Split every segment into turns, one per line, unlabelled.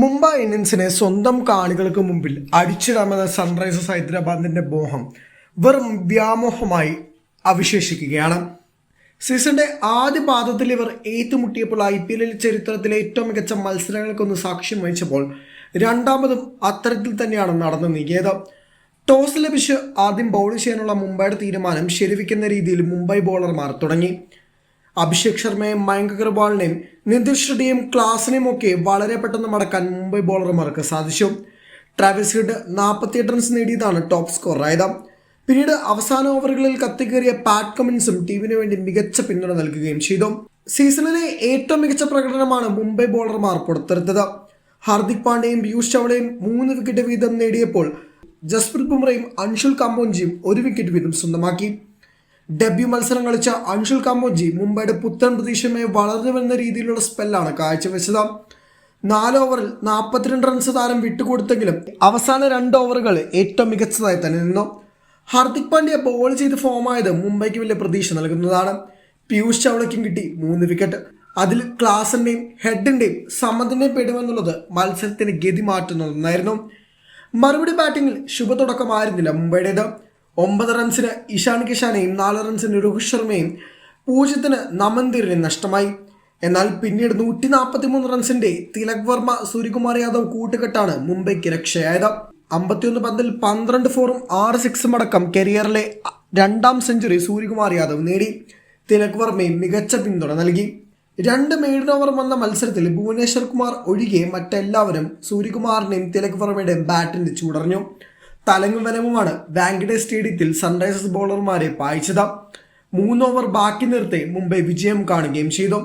മുംബൈ ഇന്ത്യൻസിനെ സ്വന്തം കാണികൾക്ക് മുമ്പിൽ അടിച്ചിടാമെന്ന സൺറൈസേഴ്സ് ഹൈദരാബാദിന്റെ മോഹം വെറും വ്യാമോഹമായി അവശേഷിക്കുകയാണ്. സീസണിന്റെ ആദ്യ പാദത്തിൽ ഇവർ ഏറ്റുമുട്ടിയപ്പോൾ ഐ പി എല്ലിൽ ചരിത്രത്തിലെ ഏറ്റവും മികച്ച മത്സരങ്ങൾക്കൊന്ന് സാക്ഷ്യം വഹിച്ചപ്പോൾ രണ്ടാമതും അത്തരത്തിൽ തന്നെയാണ് നടന്നു നീങ്ങിയത്. ടോസ് ലഭിച്ച് ആദ്യം ബൗൾ ചെയ്യാനുള്ള മുംബൈയുടെ തീരുമാനം ശരിവിക്കുന്ന രീതിയിൽ മുംബൈ ബോളർമാർ തുടങ്ങി. അഭിഷേക് ശർമ്മയും മയങ്ക് അഗർവാളിനെയും നിതിൽ ഷെട്ടിയും ക്ലാസിനെയും ഒക്കെ വളരെ പെട്ടെന്ന് മടക്കാൻ മുംബൈ ബോളർമാർക്ക് സാധിച്ചു. ട്രാവിസ് ഹിഡ് നാൽപ്പത്തിയെട്ട് റൺസ് നേടിയതാണ് ടോപ്പ് സ്കോറായത് പിന്നീട് അവസാന ഓവറുകളിൽ കത്തിക്കേറിയ പാറ്റ് കമിൻസും ടീമിന് വേണ്ടി മികച്ച പിന്തുണ നൽകുകയും ചെയ്തു. സീസണിലെ ഏറ്റവും മികച്ച പ്രകടനമാണ് മുംബൈ ബോളർമാർ പുറത്തെടുത്തത്. ഹാർദിക് പാണ്ഡ്യയും പീയൂഷ് ചവളയും മൂന്ന് വിക്കറ്റ് വീതം നേടിയപ്പോൾ ജസ്പ്രീത് ബുംറയും അൻഷുൽ കാമ്പോഞ്ചിയും ഒരു വിക്കറ്റ് വീതം സ്വന്തമാക്കി. ഡെബ്യൂ മത്സരം കളിച്ച അൻഷുൽ കാമ്പോജി മുംബൈയുടെ പുത്തൻ പ്രതീക്ഷയുമായി വളർന്നു വരുന്ന രീതിയിലുള്ള സ്പെല്ലാണ് കാഴ്ചവെച്ചത്. നാല് ഓവറിൽ നാൽപ്പത്തിരണ്ട് റൺസ് താരം വിട്ടുകൊടുത്തെങ്കിലും അവസാന രണ്ട് ഓവറുകൾ ഏറ്റവും മികച്ചതായി തന്നെ നിന്നു. ഹാർദിക് പാണ്ഡ്യ ബോൾ ചെയ്ത് ഫോമായത് മുംബൈക്ക് വലിയ പ്രതീക്ഷ നൽകുന്നതാണ്. പീയൂഷ് ചവളയ്ക്കും കിട്ടി മൂന്ന് വിക്കറ്റ് അതിൽ ക്ലാസിന്റെയും ഹെഡിന്റെയും സമതിന്റെയും പെടുമെന്നുള്ളത് മത്സരത്തിന് ഗതി മാറ്റുന്ന ഒന്നായിരുന്നു. മറുപടി ശുഭ തുടക്കമായിരുന്നില്ല മുംബൈയുടേത്. ഒമ്പത് റൺസിന് ഇഷാൻ കിഷാനെയും നാല് റൺസിന് രോഹിത് ശർമ്മയും പൂജ്യത്തിന് നമന്തിരിനെ നഷ്ടമായി. എന്നാൽ പിന്നീട് നൂറ്റി നാൽപ്പത്തി മൂന്ന് റൺസിന്റെ തിലക് വർമ്മ സൂര്യകുമാർ യാദവ് കൂട്ടുകെട്ടാണ് മുംബൈക്ക് രക്ഷയായത്. അമ്പത്തിയൊന്ന് പന്തിൽ പന്ത്രണ്ട് ഫോറും ആറ് സിക്സും അടക്കം കരിയറിലെ രണ്ടാം സെഞ്ചുറി സൂര്യകുമാർ യാദവ് നേടി. തിലക് വർമ്മയും മികച്ച പിന്തുണ നൽകി. രണ്ട് മെയ്ഡൻ ഓവർ വന്ന മത്സരത്തിൽ ഭുവനേശ്വർ കുമാർ ഒഴികെ മറ്റെല്ലാവരും സൂര്യകുമാറിനെയും തിലക് വർമ്മയുടെയും ബാറ്റിന് ചൂടറിഞ്ഞു. തലങ്ങും വനവുമാണ്. വാങ്കഡേ സ്റ്റേഡിയത്തിൽ സൺറൈസേഴ്സ് ബോളർമാരെ പായിച്ചത്. മൂന്ന് ഓവർ ബാക്കി നിർത്തി മുംബൈ വിജയം കാണുകയും ചെയ്തു.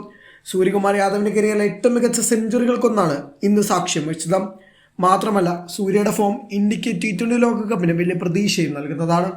സൂര്യകുമാർ യാദവിന്റെ കരിയറിലെ ഏറ്റവും മികച്ച സെഞ്ചുറികൾക്കൊന്നാണ് ഇന്ന് സാക്ഷ്യം വെച്ചത് മാത്രമല്ല സൂര്യയുടെ ഫോം ഇന്ത്യയ്ക്ക് ടി ട്വന്റി ലോകകപ്പിന് വലിയ പ്രതീക്ഷയും നൽകുന്നതാണ്.